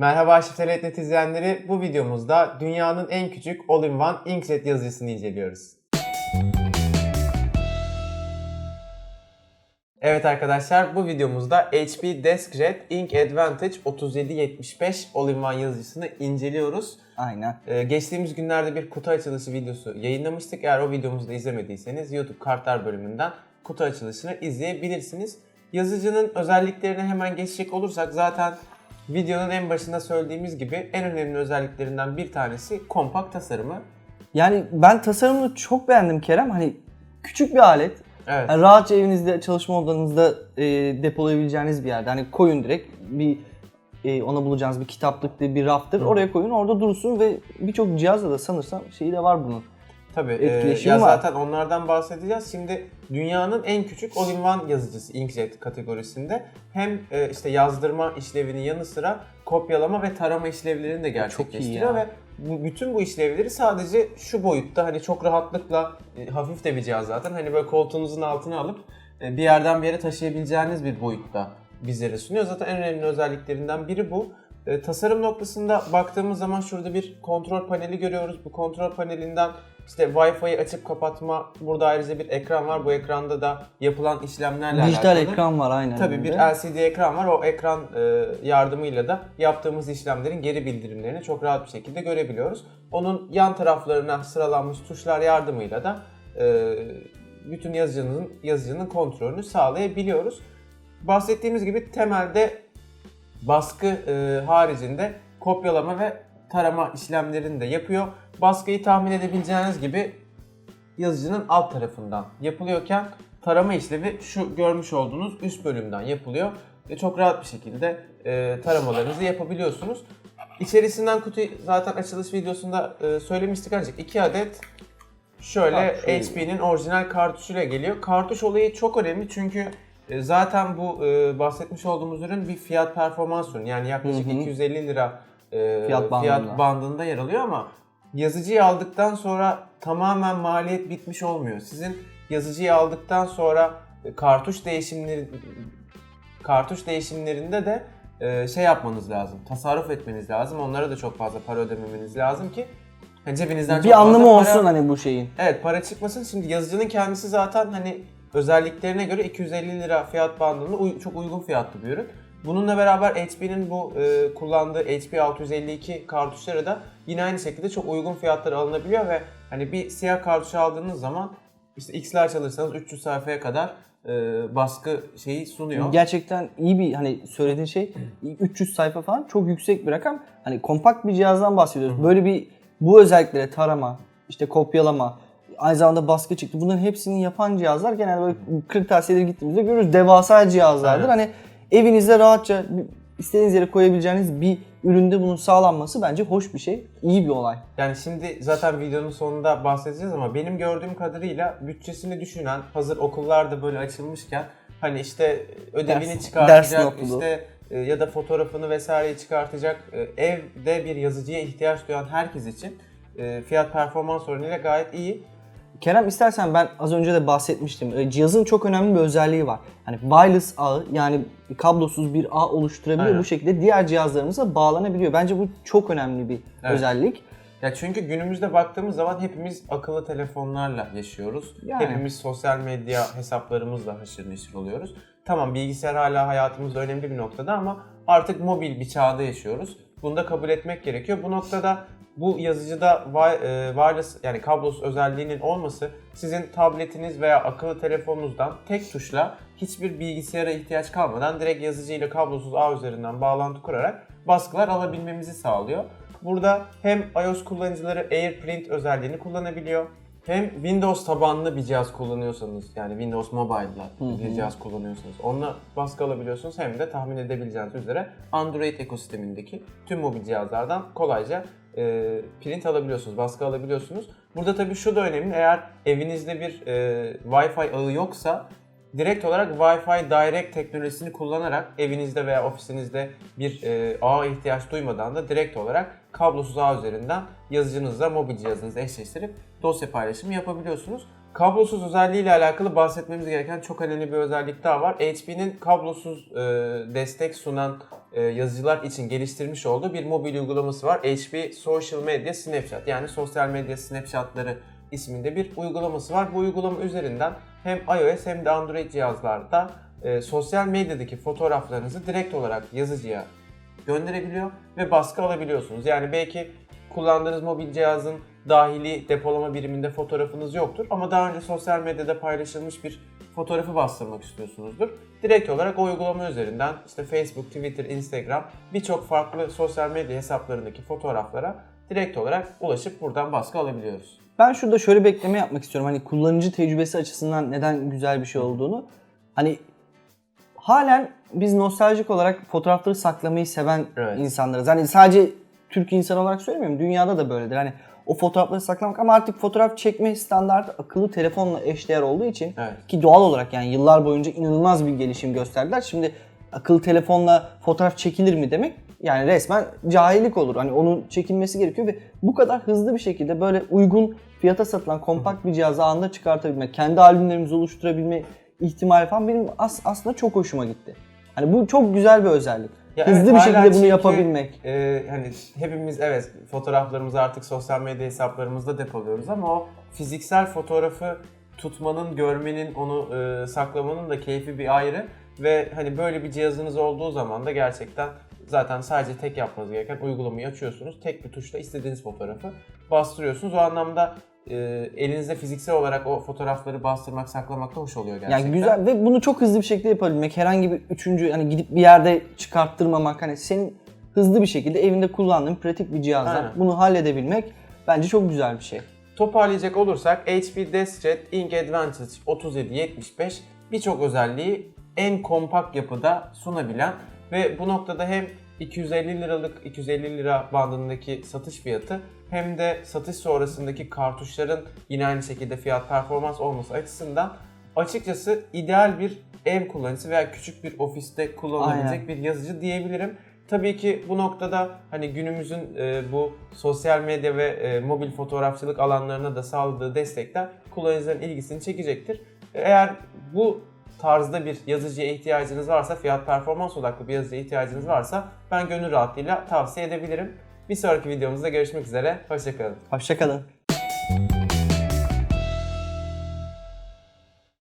Merhaba Şifrelet izleyenleri. Bu videomuzda dünyanın en küçük all-in-one inkjet yazıcısını inceliyoruz. Evet arkadaşlar bu videomuzda HP DeskJet Ink Advantage 3775 all-in-one yazıcısını inceliyoruz. Aynen. Ee, geçtiğimiz günlerde bir kutu açılışı videosu yayınlamıştık. Eğer o videomuzu da izlemediyseniz YouTube kartlar bölümünden kutu açılışını izleyebilirsiniz. Yazıcının özelliklerine hemen geçecek olursak zaten videonun en başında söylediğimiz gibi en önemli özelliklerinden bir tanesi kompakt tasarımı. Yani ben tasarımını çok beğendim Kerem. Hani küçük bir alet. Evet. Yani rahatça evinizde, çalışma odanızda e, depolayabileceğiniz bir yerde. Hani koyun direkt bir e, ona bulacağınız bir kitaplık bir raftır. Oraya koyun orada dursun ve birçok cihazda da sanırsam şeyi de var bunun. Tabii. Etkileşimi ya var. zaten onlardan bahsedeceğiz. Şimdi dünyanın en küçük all-in-one yazıcısı inkjet kategorisinde hem e, işte yazdırma işlevinin yanı sıra kopyalama ve tarama işlevlerini de gerçekleştiriyor ve bu, bütün bu işlevleri sadece şu boyutta hani çok rahatlıkla e, hafif de bir cihaz zaten hani böyle koltuğunuzun altına alıp e, bir yerden bir yere taşıyabileceğiniz bir boyutta bizlere sunuyor. Zaten en önemli özelliklerinden biri bu. E, tasarım noktasında baktığımız zaman şurada bir kontrol paneli görüyoruz. Bu kontrol panelinden işte Wi-Fi'yi açıp kapatma, burada ayrıca bir ekran var. Bu ekranda da yapılan işlemlerle Dijital alakalı. ekran var aynen. Tabii bir. LCD ekran var. O ekran e, yardımıyla da yaptığımız işlemlerin geri bildirimlerini çok rahat bir şekilde görebiliyoruz. Onun yan taraflarına sıralanmış tuşlar yardımıyla da e, bütün yazıcının yazıcının kontrolünü sağlayabiliyoruz. Bahsettiğimiz gibi temelde baskı e, haricinde kopyalama ve tarama işlemlerini de yapıyor. Baskıyı tahmin edebileceğiniz gibi yazıcının alt tarafından yapılıyorken tarama işlevi şu görmüş olduğunuz üst bölümden yapılıyor. Ve çok rahat bir şekilde e, taramalarınızı yapabiliyorsunuz. İçerisinden kutu zaten açılış videosunda e, söylemiştik ancak 2 adet şöyle. HP'nin orijinal kartuşuyla geliyor. Kartuş olayı çok önemli çünkü e, zaten bu e, bahsetmiş olduğumuz ürün bir fiyat performans ürünü. Yani yaklaşık Hı hı. 250 lira e, Fiyat bandında. bandında yer alıyor ama yazıcıyı aldıktan sonra tamamen maliyet bitmiş olmuyor. Sizin yazıcıyı aldıktan sonra e, kartuş değişimleri kartuş değişimlerinde de e, şey yapmanız lazım. Tasarruf etmeniz lazım. Onlara da çok fazla para ödememeniz lazım ki hani cebinizden çok bir anlamı fazla olsun para, hani bu şeyin. Evet para çıkmasın. Şimdi yazıcının kendisi zaten hani özelliklerine göre 250 lira fiyat bandında uy- çok uygun fiyatlı bir ürün. Bununla beraber HP'nin bu e, kullandığı HP 652 kartuşları da yine aynı şekilde çok uygun fiyatlara alınabiliyor ve hani bir siyah kartuş aldığınız zaman işte X'ler çalırsanız 300 sayfaya kadar e, baskı şeyi sunuyor. Gerçekten iyi bir hani söylediğin şey 300 sayfa falan çok yüksek bir rakam. Hani kompakt bir cihazdan bahsediyoruz. Böyle bir bu özelliklere tarama, işte kopyalama, aynı zamanda baskı çıktı. Bunların hepsini yapan cihazlar genelde böyle kırtasiyeleri gittiğimizde görürüz. Devasa cihazlardır. Aynen. Hani evinizde rahatça istediğiniz yere koyabileceğiniz bir üründe bunun sağlanması bence hoş bir şey. iyi bir olay. Yani şimdi zaten videonun sonunda bahsedeceğiz ama benim gördüğüm kadarıyla bütçesini düşünen hazır okullar da böyle açılmışken hani işte ödevini Ders- ders çıkartacak notunu. işte e, ya da fotoğrafını vesaireyi çıkartacak e, evde bir yazıcıya ihtiyaç duyan herkes için e, fiyat performans oranıyla gayet iyi. Kerem istersen ben az önce de bahsetmiştim. E, Cihazın çok önemli bir özelliği var. Hani wireless ağı yani kablosuz bir ağ oluşturabiliyor. Aynen. Bu şekilde diğer cihazlarımıza bağlanabiliyor. Bence bu çok önemli bir Evet. özellik. Ya çünkü günümüzde baktığımız zaman hepimiz akıllı telefonlarla yaşıyoruz. Yani. Hepimiz sosyal medya hesaplarımızla haşır neşir oluyoruz. Tamam bilgisayar hala hayatımızda önemli bir noktada ama artık mobil bir çağda yaşıyoruz. Bunu da kabul etmek gerekiyor. Bu noktada bu yazıcıda e, wireless yani kablosuz özelliğinin olması sizin tabletiniz veya akıllı telefonunuzdan tek tuşla hiçbir bilgisayara ihtiyaç kalmadan direkt yazıcı ile kablosuz ağ üzerinden bağlantı kurarak baskılar alabilmemizi sağlıyor. Burada hem iOS kullanıcıları AirPrint özelliğini kullanabiliyor. Hem Windows tabanlı bir cihaz kullanıyorsanız yani Windows Mobile'la bir cihaz kullanıyorsanız onunla baskı alabiliyorsunuz. Hem de tahmin edebileceğiniz üzere Android ekosistemindeki tüm mobil cihazlardan kolayca e, print alabiliyorsunuz, baskı alabiliyorsunuz. Burada tabii şu da önemli. Eğer evinizde bir e, Wi-Fi ağı yoksa direkt olarak Wi-Fi Direct teknolojisini kullanarak evinizde veya ofisinizde bir e, ağa ihtiyaç duymadan da direkt olarak kablosuz ağ üzerinden yazıcınızla mobil cihazınızı eşleştirip dosya paylaşımı yapabiliyorsunuz. Kablosuz özelliği ile alakalı bahsetmemiz gereken çok önemli bir özellik daha var. HP'nin kablosuz e, destek sunan e, yazıcılar için geliştirmiş olduğu bir mobil uygulaması var. HP Social Media Snapchat yani sosyal medya snapshotları isminde bir uygulaması var. Bu uygulama üzerinden hem iOS hem de Android cihazlarda e, sosyal medyadaki fotoğraflarınızı direkt olarak yazıcıya gönderebiliyor ve baskı alabiliyorsunuz. Yani belki kullandığınız mobil cihazın dahili depolama biriminde fotoğrafınız yoktur ama daha önce sosyal medyada paylaşılmış bir fotoğrafı bastırmak istiyorsunuzdur. Direkt olarak o uygulama üzerinden işte Facebook, Twitter, Instagram birçok farklı sosyal medya hesaplarındaki fotoğraflara direkt olarak ulaşıp buradan baskı alabiliyoruz. Ben şurada şöyle bir ekleme yapmak istiyorum. Hani kullanıcı tecrübesi açısından neden güzel bir şey olduğunu. Hani halen biz nostaljik olarak fotoğrafları saklamayı seven Evet. insanlarız. Hani sadece Türk insanı olarak söylemiyorum. Dünyada da böyledir. Hani o fotoğrafları saklamak ama artık fotoğraf çekme standartı akıllı telefonla eşdeğer olduğu için Evet. ki doğal olarak yani yıllar boyunca inanılmaz bir gelişim gösterdiler. Şimdi akıllı telefonla fotoğraf çekilir mi demek yani resmen cahillik olur. Hani onun çekilmesi gerekiyor ve bu kadar hızlı bir şekilde böyle uygun fiyata satılan kompakt bir cihazı anında çıkartabilmek, kendi albümlerimizi oluşturabilme ihtimali falan benim as- aslında çok hoşuma gitti. Hani bu çok güzel bir özellik. Ya hızlı evet, bir şekilde bunu çünkü, yapabilmek. e, hani hepimiz evet fotoğraflarımızı artık sosyal medya hesaplarımızda depoluyoruz ama o fiziksel fotoğrafı tutmanın, görmenin, onu e, saklamanın da keyfi bir ayrı ve hani böyle bir cihazınız olduğu zaman da gerçekten zaten sadece tek yapmanız gereken uygulamayı açıyorsunuz. Tek bir tuşla istediğiniz fotoğrafı bastırıyorsunuz. O anlamda e, elinizde fiziksel olarak o fotoğrafları bastırmak, saklamak da hoş oluyor gerçekten. Yani güzel ve bunu çok hızlı bir şekilde yapabilmek. Herhangi bir üçüncü hani gidip bir yerde çıkarttırmamak hani senin hızlı bir şekilde evinde kullandığın pratik bir cihazla Aynen. bunu halledebilmek bence çok güzel bir şey. Toparlayacak olursak HP DeskJet Ink Advantage 3775 birçok özelliği en kompakt yapıda sunabilen ve bu noktada hem 250 liralık 250 lira bandındaki satış fiyatı hem de satış sonrasındaki kartuşların yine aynı şekilde fiyat performans olması açısından açıkçası ideal bir ev kullanıcısı veya küçük bir ofiste kullanılabilecek Aynen. bir yazıcı diyebilirim. Tabii ki bu noktada hani günümüzün e, bu sosyal medya ve e, mobil fotoğrafçılık alanlarına da sağladığı destekler kullanıcıların ilgisini çekecektir. Eğer bu tarzda bir yazıcıya ihtiyacınız varsa, fiyat performans odaklı bir yazıcıya ihtiyacınız varsa ben gönül rahatlığıyla tavsiye edebilirim. Bir sonraki videomuzda görüşmek üzere, hoşçakalın. Hoşçakalın.